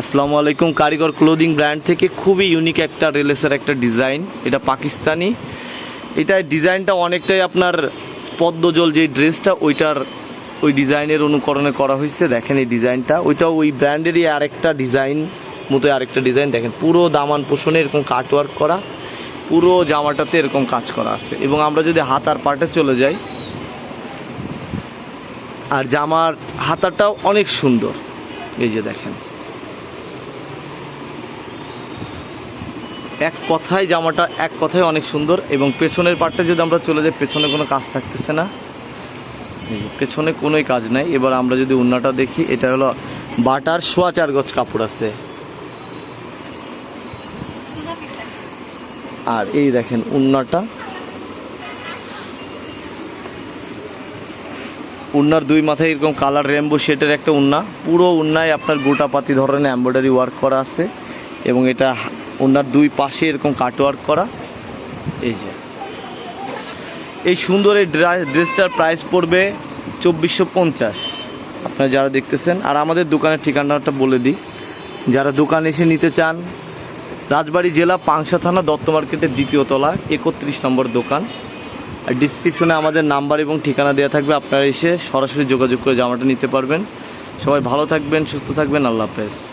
আসসালামু আলাইকুম। কারিগর ক্লোদিং ব্র্যান্ড থেকে খুবই ইউনিক একটা রেলেসের একটা ডিজাইন। এটা পাকিস্তানি। এটা ডিজাইনটা অনেকটাই আপনার পদ্মজল যে ড্রেসটা, ওইটার ওই ডিজাইনের অনুকরণে করা হয়েছে। দেখেন এই ডিজাইনটা। ওইটাও ওই ব্র্যান্ডেরই আরেকটা ডিজাইন মতো আরেকটা ডিজাইন। দেখেন, পুরো দামান পোষণে এরকম কাটওয়ার্ক করা, পুরো জামাটাতে এরকম কাজ করা আছে। এবং আমরা যদি হাতার পার্টে চলে যাই, আর জামার হাতাটাও অনেক সুন্দর। এই যে দেখেন। এক কথায় জামাটা এক কথায় অনেক সুন্দর এবং পেছনের পার্টটা যদি আমরা চলে যাই, পেছনে কোনো কাজ থাকতেছে না। পেছনে কোনোই কাজ নাই। এবার আমরা যদি উন্নাটা দেখি, এটা হলো বাটার সোয়া চার গজ কাপড় আছে। আর এই দেখেন উন্নাটা। উন্নার দুই মাথায় এরকম কালার রেমবো শেটের একটা উন্না। পুরো উন্নায় আপনার গোটা পাতি ধরনের এমব্রয়ডারি ওয়ার্ক করা আছে এবং এটা উন্নার দুই পাশে এরকম কাট ওয়ার্ক করা। এই যে। এই সুন্দর এই ড্রা- ড্রেসটার প্রাইস পড়বে চব্বিশশো পঞ্চাশ। আপনারা যারা দেখতেছেন, আর আমাদের দোকানের ঠিকানাটা বলে দিই। যারা দোকানে এসে নিতে চান, রাজবাড়ি জেলা পাংশা থানা, দত্ত মার্কেটের দ্বিতীয় তলা, একত্রিশ নম্বর দোকান। আর ডিসক্রিপশনে আমাদের নাম্বার এবং ঠিকানা দেওয়া থাকবে। আপনারা এসে সরাসরি যোগাযোগ করে জামাটা নিতে পারবেন। সবাই ভালো থাকবেন, সুস্থ থাকবেন। আল্লাহ হাফেজ।